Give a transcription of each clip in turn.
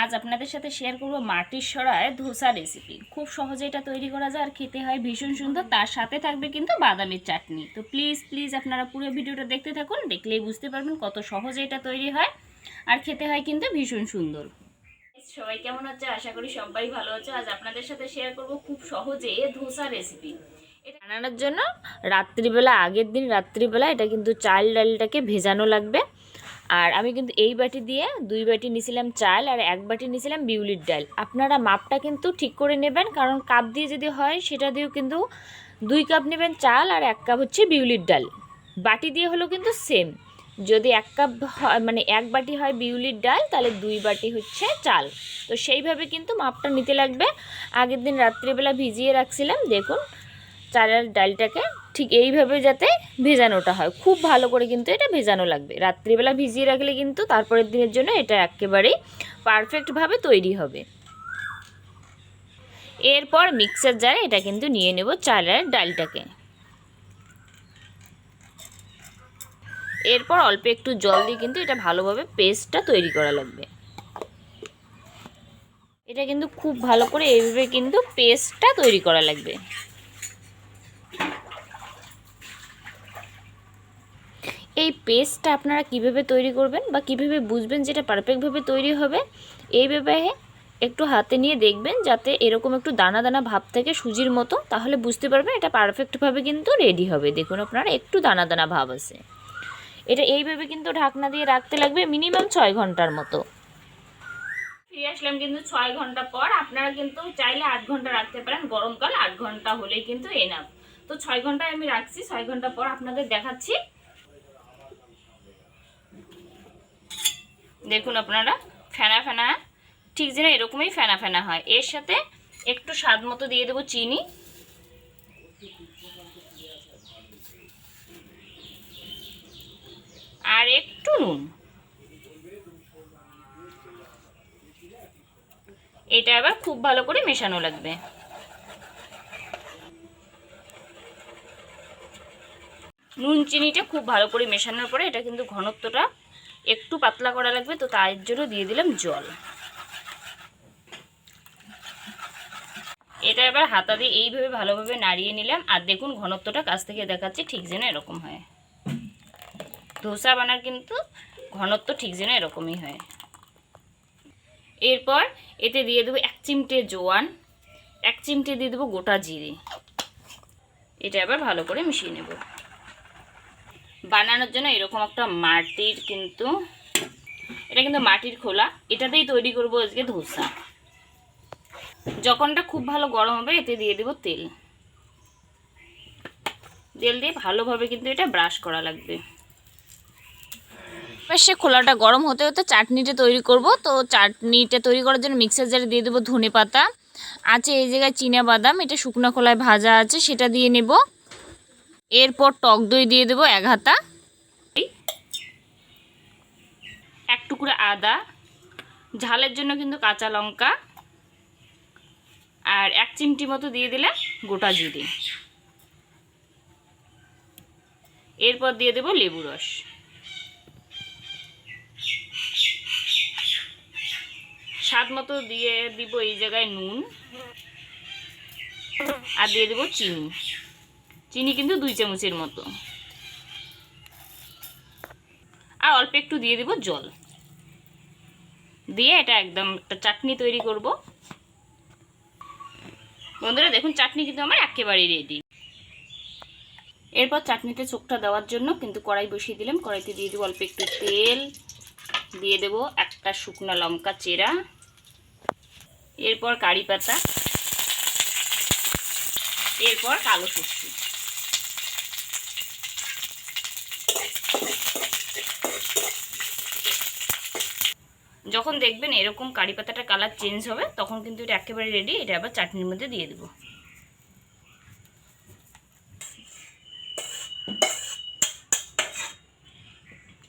আজ আপনাদের সাথে শেয়ার করব মাটির সরায় ধোসা রেসিপি খুব সহজে এটা তৈরি করা যায় আর খেতে হয় ভীষণ সুন্দর। তার সাথে থাকবে কিন্তু বাদামের চাটনি। তো প্লিজ প্লিজ আপনারা পুরো ভিডিওটা দেখতে থাকুন, দেখলেই বুঝতে পারবেন কত সহজে এটা তৈরি হয় আর খেতে হয় কিন্তু ভীষণ সুন্দর। সবাই কেমন হচ্ছে আশা করি সবাই ভালো আছে। আজ আপনাদের সাথে শেয়ার করব খুব সহজে ধোসা রেসিপি এটা বানানোর জন্য রাত্রিবেলা, আগের দিন রাত্রিবেলা এটা কিন্তু চাল ডালটাকে ভেজানো লাগবে। আর আমি কিন্তু এই বাটি দিয়ে দুই বাটি নিয়েছিলাম চাল আর এক বাটি নিয়েছিলাম বিউলির ডাল। আপনারা মাপটা কিন্তু ঠিক করে নেবেন, কারণ কাপ দিয়ে যদি হয়, সেটা দিয়েও কিন্তু দুই কাপ নেবেন চাল আর এক কাপ হচ্ছে বিউলির ডাল। বাটি দিয়ে হলেও কিন্তু সেম যদি এক কাপ মানে এক বাটি হয় বিউলির ডাল, তাহলে দুই বাটি হচ্ছে চাল। তো সেইভাবে কিন্তু মাপটা নিতে লাগবে। আগের দিন রাত্রিবেলা ভিজিয়ে রাখছিলাম, দেখুন। চালের ডালটাকে ঠিক এইভাবে যাতে ভেজানোটা হয়। খুব ভালো করে কিন্তু এটা ভেজানো লাগবে। রাত্রিবেলা ভিজিয়ে রাখলে কিন্তু তারপরের দিনের জন্য এটা একেবারেই পারফেক্টভাবে তৈরি হবে। এরপর মিক্সার জারে এটা কিন্তু নিয়ে নেব চালের ডালটাকে। এরপর অল্প একটু জল দিয়ে কিন্তু এটা ভালোভাবে পেস্টটা তৈরি করা লাগবে। এটা কিন্তু খুব ভালো করে এইভাবে কিন্তু পেস্টটা তৈরি করা লাগবে। এই পেস্টটা আপনারা কীভাবে তৈরি করবেন বা কীভাবে বুঝবেন যেটা পারফেক্টভাবে তৈরি হবে এইভাবে একটু হাতে নিয়ে দেখবেন যাতে এরকম একটু দানা দানা ভাব থাকে সুজির মতো, তাহলে বুঝতে পারবেন এটা পারফেক্টভাবে কিন্তু রেডি হবে। দেখুন আপনারা, একটু দানা দানা ভাব আছে। এটা এইভাবে কিন্তু ঢাকনা দিয়ে রাখতে লাগবে মিনিমাম ছয় ঘণ্টার মতো। ফিরে আসলাম কিন্তু ছয় ঘণ্টা পর, আপনারা কিন্তু চাইলে আট ঘণ্টা রাখতে পারেন, গরমকাল আট ঘণ্টা হলেই কিন্তু এনাফ তো ছয় ঘন্টায় আমি রাখছি, ছয় ঘণ্টা পর আপনাদের দেখাচ্ছি। দেখুন আপনারা, ফেনা ফেনা, ঠিক যেন এরকমই ফেনা ফেনা হয়। এর সাথে একটু স্বাদ মতো দিয়ে দেবো চিনি। আর একটু নুন। এটা আবার খুব ভালো করে মেশানো লাগবে। নুন, চিনিটা খুব ভালো করে মেশানোর পরে এটা কিন্তু ঘনত্বটা একটু পাতলা করা লাগবে, তো তার জন্য দিয়ে দিলাম জল। এটা এবার হাতা দিয়ে এইভাবে ভালোভাবে নাড়িয়ে নিলাম, আর দেখুন ঘনত্বটা কাছ থেকে দেখাচ্ছে ঠিক যেন এরকম হয়। ধোসা বানার কিন্তু ঘনত্ব ঠিক যেন এরকমই হয়। এরপর এতে দিয়ে দেবো এক চিমটে জোয়ান, এক চিমটে দিয়ে দেবো গোটা জিরে। এটা আবার ভালো করে মিশিয়ে নেব। বানানোর জন্য এরকম একটা মাটির কিন্তু, এটা কিন্তু মাটির খোলা। এটাতেই তৈরি করব আজকে ধোসা। যখনটা খুব ভালো গরম হবে, এতে দিয়ে দেব তেল। তেল দিয়ে ভালোভাবে কিন্তু এটা ব্রাশ করা লাগবে। এবার সে খোলাটা গরম হতে হতে চাটনিটা তৈরি করব। তো চাটনিটা তৈরি করার জন্য মিক্সার জারে দিয়ে দেবো ধনে পাতা আছে এই জায়গায় চীনা বাদাম এটা শুকনো খোলায় ভাজা আছে, সেটা দিয়ে নেব। এরপর টক দই দিয়ে দেবো এক হাতা। এক টুকরো আদা, ঝালের জন্য কিন্তু কাঁচা লঙ্কা, আর এক চিমটি মতো দিয়ে দিলে গোটা জিরে। এরপর দিয়ে দেবো লেবু রস। স্বাদ মতো দিয়ে দিব এই জায়গায় নুন, আর দিয়ে দেবো চিনি। চিনি কিন্তু দুই চামচের মতো। আর অল্প একটু দিয়ে দেবো জল। দিয়ে এটা একদম একটা চাটনি তৈরি করব। বন্ধুরা, দেখুন, চাটনি কিন্তু আমার একেবারেই রেডি এরপর চাটনিতে চোখটা দেওয়ার জন্য কিন্তু কড়াই বসিয়ে দিলাম। কড়াইতে দিয়ে দেবো অল্প একটু তেল। দিয়ে দেবো একটা শুকনো লঙ্কা চেরা। এরপর কারি পাতা। এরপর কালো সর্ষে যখন দেখবেন এরকম কারি পাতাটার কালার চেঞ্জ হবে, তখন কিন্তু এটা একেবারে রেডি এটা আবার চাটনির মধ্যে দিয়ে দেবো।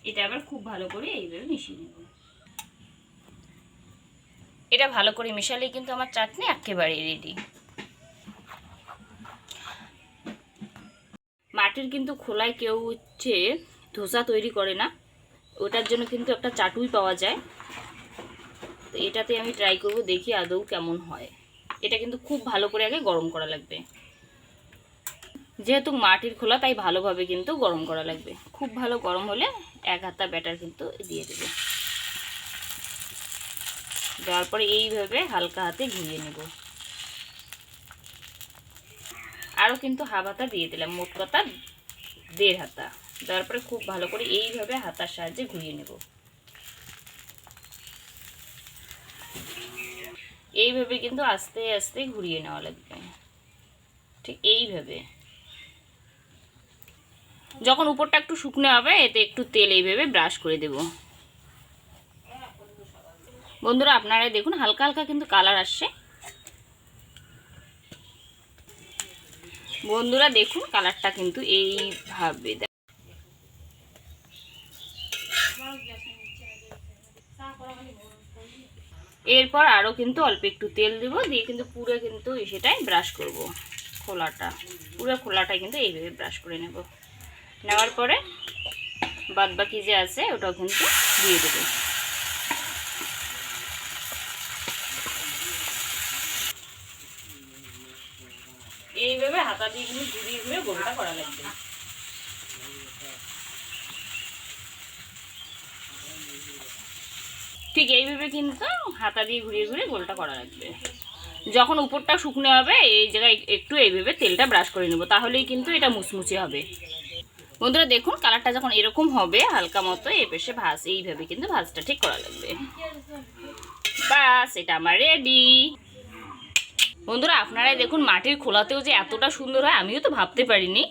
এটা আবার খুব ভালো করে এইভাবে মিশিয়ে নেব। এটা ভালো করে মেশালেই কিন্তু আমার চাটনি একেবারে রেডি মাটির কিন্তু খোলায় কেউ হচ্ছে ধোসা তৈরি করে না, ওটার জন্য কিন্তু একটা চাটুই পাওয়া যায়। তো এটাতে আমি ট্রাই করব, দেখি আদৌ কেমন হয়। এটা কিন্তু খুব ভালো করে আগে গরম করা লাগবে। যেহেতু মাটির খোলা, তাই ভালোভাবে কিন্তু গরম করা লাগবে। খুব ভালো গরম হলে এক হাতা ব্যাটার কিন্তু দিয়ে দেবে। দেওয়ার পরে এইভাবে হালকা হাতে ঘুরিয়ে নেব। আরও কিন্তু হাফ হাতা দিয়ে দিলাম, মোট কথা দেড় হাতা। দেওয়ার পরে খুব ভালো করে এইভাবে হাতার সাহায্যে ঘুরিয়ে নেব। এইভাবে কিন্তু আস্তে আস্তে ঘুরিয়ে নেওয়া লাগবে। ঠিক এইভাবে। যখন উপরটা একটু শুকনো হবে, এতে একটু তেল এইভাবে ব্রাশ করে দেব। বন্ধুরা, আপনারা দেখুন, হালকা হালকা কিন্তু কালার আসছে। বন্ধুরা, দেখুন, কালারটা কিন্তু এইভাবে এরপর আরও কিন্তু অল্প একটু তেল দেবো, দিয়ে কিন্তু পুরো কিন্তু সেটাই ব্রাশ করব, খোলাটা। পুরো খোলাটা কিন্তু এইভাবে ব্রাশ করে নেব। নেওয়ার পরে বাদ বাকি যে আছে, ওটাও কিন্তু দিয়ে দেবো। এইভাবে হাতা দিয়ে কিন্তু ঘুরিয়ে ঘুরে গোলটা করা লাগবে। ঠিক এইভাবে কিন্তু হাতা দিয়ে ঘুরিয়ে ঘুরিয়ে গোলটা করা লাগবে। যখন উপরটা শুকনো হবে, এই জায়গায় একটু এইভাবে তেলটা ব্রাশ করে নেব, তাহলেই কিন্তু এটা মুচমুচে হবে। বন্ধুরা দেখুন কালারটা যখন এরকম হবে, হালকা মতো এ পেশে ভাজ এইভাবে কিন্তু ভাজটা ঠিক করা লাগবে। বাস এটা আমার রেডি বন্ধুরা, আপনারাই দেখুন, মাটির খোলাতেও যে এতটা সুন্দর হয়, আমিও তো ভাবতে পারিনি।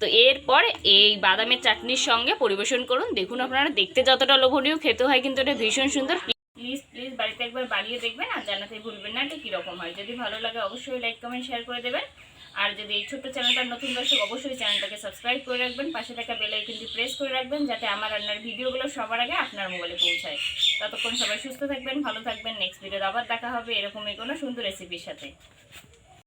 তো এরপর এই বাদামের চাটনির সঙ্গে পরিবেশন করুন। দেখুন আপনারা, দেখতে যতটা লোভনীয় খেতে হয় কিন্তু এটা ভীষণ সুন্দর। প্লিজ প্লিজ বাড়িতে একবার বানিয়ে দেখবেন আর জানাতে ভুলবেন না এটা কীরকম হয়। যদি ভালো লাগে অবশ্যই লাইক কমেন্ট শেয়ার করে দেবেন। আর যদি এই ছোট্ট চ্যানেলটার নতুন দর্শক, অবশ্যই চ্যানেলটাকে সাবস্ক্রাইব করে রাখবেন। পাশে থাকা বেল আইকনটি প্রেস করে রাখবেন যাতে আমার রান্নার ভিডিওগুলো সবার আগে আপনার মোবাইলে পৌঁছায়। ততক্ষণ সবাই সুস্থ থাকবেন, ভালো থাকবেন। নেক্সট ভিডিওতে আবার দেখা হবে এরকমই কোনো সুন্দর রেসিপির সাথে।